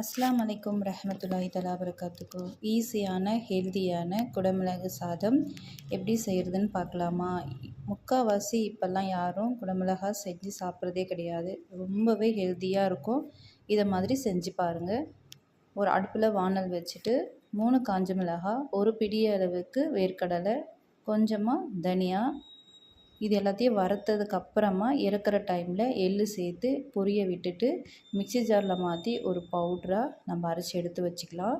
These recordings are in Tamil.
அஸ்லாம் வலைக்கும் ரஹமத்துல்லாஹி தலா வரகாத்துக்கு ஈஸியான ஹெல்தியான குடமிளகு சாதம் எப்படி செய்கிறதுன்னு பார்க்கலாமா? முக்கால்வாசி இப்போல்லாம் யாரும் குடமிளகா செஞ்சு சாப்பிட்றதே கிடையாது. ரொம்பவே ஹெல்த்தியாக இருக்கும். இதை மாதிரி செஞ்சு பாருங்கள் ஒரு அடுப்பில் வானல் வச்சுட்டு மூணு காஞ்ச மிளகா ஒரு பிடி அளவுக்கு வேர்க்கடலை கொஞ்சமாக தனியாக இது எல்லாத்தையும் வறுத்ததுக்கு அப்புறமா இறக்குற டைமில் எள் சேர்த்து பொரிய விட்டுட்டு மிக்சி ஜாரில் மாற்றி ஒரு பவுட்ராக நம்ம அரைச்சி எடுத்து வச்சுக்கலாம்.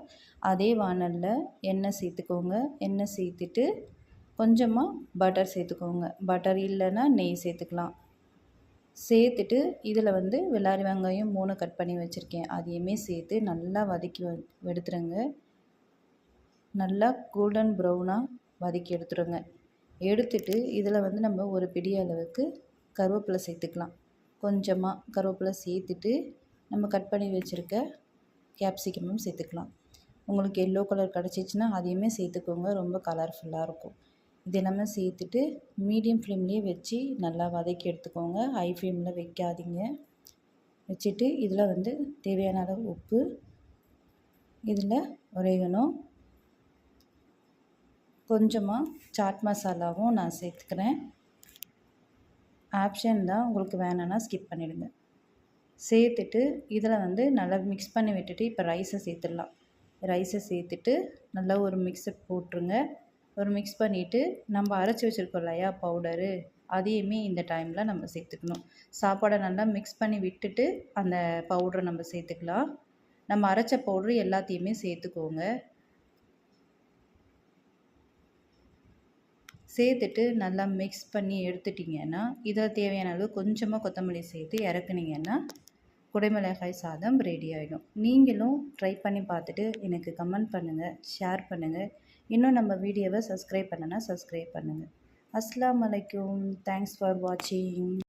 அதே வானலில் எண்ணெய் சேர்த்துக்கோங்க. எண்ணெய் சேர்த்துட்டு கொஞ்சமாக பட்டர் சேர்த்துக்கோங்க. பட்டர் இல்லைன்னா நெய் சேர்த்துக்கலாம். சேர்த்துட்டு இதில் வந்து வெள்ளாரி வெங்காயம் மூணு கட் பண்ணி வச்சுருக்கேன். அதையுமே சேர்த்து நல்லா வதக்கி எடுத்துருங்க. நல்லா கோல்டன் ப்ரௌனாக வதக்கி எடுத்துருங்க. எடுத்துட்டு இதில் வந்து நம்ம ஒரு பிடி அளவுக்கு கருவேப்பிலை சேர்த்துக்கலாம். கொஞ்சமாக கருவேப்பிலை சேர்த்துட்டு நம்ம கட் பண்ணி வச்சுருக்க கேப்சிகமும் சேர்த்துக்கலாம். உங்களுக்கு எல்லோ கலர் கிடச்சிச்சின்னா அதையுமே சேர்த்துக்கோங்க. ரொம்ப கலர்ஃபுல்லாக இருக்கும். இது எல்லாமே சேர்த்துட்டு மீடியம் ஃப்ளேம்லேயே வச்சு நல்லா வதக்கி எடுத்துக்கோங்க. ஹை ஃப்ளேமில் வைக்காதீங்க. வச்சுட்டு இதில் வந்து தேவையான அளவு உப்பு இதில் உரைகணும் கொஞ்சமாக சாட் மசாலாவும் நான் சேர்த்துக்கிறேன். ஆப்ஷன் தான் உங்களுக்கு வேணும்னா ஸ்கிப் பண்ணிவிடுங்க சேர்த்துட்டு இதில் வந்து நல்லா மிக்ஸ் பண்ணி விட்டுட்டு இப்போ ரைஸை சேர்த்துடலாம். ரைஸை சேர்த்துட்டு நல்லா ஒரு மிக்ஸை போட்டுருங்க. ஒரு மிக்ஸ் பண்ணிவிட்டு நம்ம அரைச்சி வச்சுருக்கோம் இல்லையா பவுடரு அதையுமே இந்த டைமில் நம்ம சேர்த்துக்கணும். சாப்பாடை நல்லா மிக்ஸ் பண்ணி விட்டுட்டு அந்த பவுடரை நம்ம சேர்த்துக்கலாம். நம்ம அரைச்ச பவுடரு எல்லாத்தையுமே சேர்த்துக்கோங்க. சேர்த்துட்டு நல்லா மிக்ஸ் பண்ணி எடுத்துட்டிங்கன்னா இதில் தேவையான அளவு கொஞ்சமாக கொத்தமல்லி சேர்த்து இறக்குனீங்கன்னா குடைமிளகாய் சாதம் ரெடி ஆகிடும் நீங்களும் ட்ரை பண்ணி பார்த்துட்டு எனக்கு கமெண்ட் பண்ணுங்கள் ஷேர் பண்ணுங்கள் இன்னும் நம்ம வீடியோவை சப்ஸ்கிரைப் பண்ணனா சப்ஸ்கிரைப் பண்ணுங்கள் அஸ்லாம் வலைக்கும் தேங்க்ஸ் ஃபார் வாட்சிங்